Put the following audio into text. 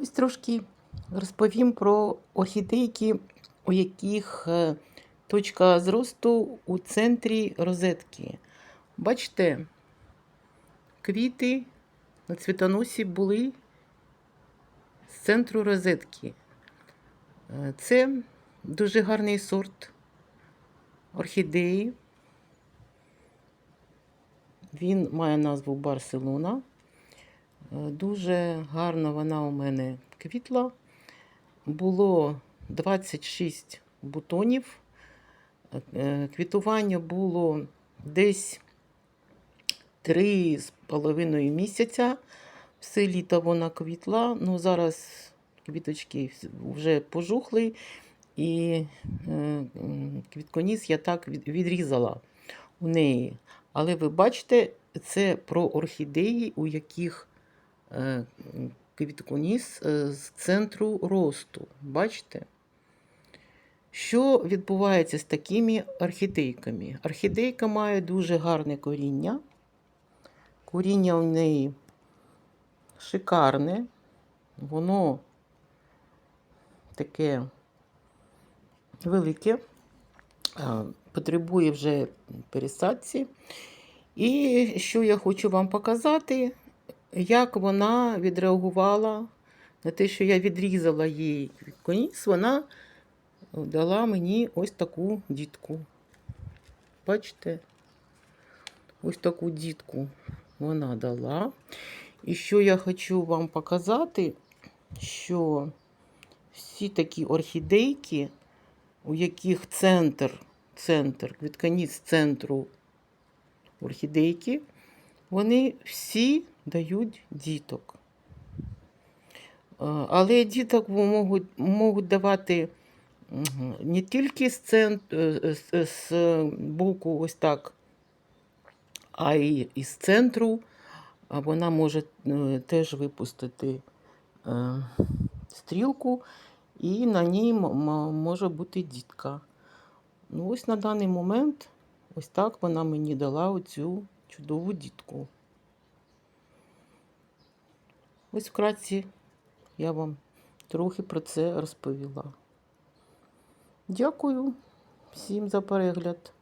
Ось трошки розповім про орхідейки, у яких е, точка зросту у центрі розетки. Бачите, квіти на цвітоносі були з центру розетки. Е, Це дуже гарний сорт орхідеї. Він має назву Барселона. Дуже гарно вона у мене квітла. Було 26 бутонів. Е, Квітування було десь 3,5 місяця. Все літо вона квітла. Ну, зараз квіточки вже пожухли, і е, квітконіс я так відрізала у неї. Але ви бачите, це про орхідеї, у яких квітконіс е, з центру росту. Бачите? Що відбувається з такими орхідейками? Орхідейка має дуже гарне коріння. Коріння у неї шикарне, воно таке велике, потребує вже пересадці. І що я хочу вам показати, як вона відреагувала на те, що я відрізала їй коніс, вона дала мені ось таку дітку. Бачите? Ось таку дітку вона дала. І що я хочу вам показати, що всі такі орхідейки, у яких центр, центр, квітконіс центру орхідейки, вони всі дають діток. Е, Але діток можуть, можуть давати не тільки з, цент, е, з, з боку ось так, а й із центру. Вона може е, теж випустити е, стрілку, і на ній може бути дітка. Ну, ось на даний момент, ось так вона мені дала оцю чудову дітку. Ось вкратці я вам трохи про це розповіла. Дякую всім за перегляд.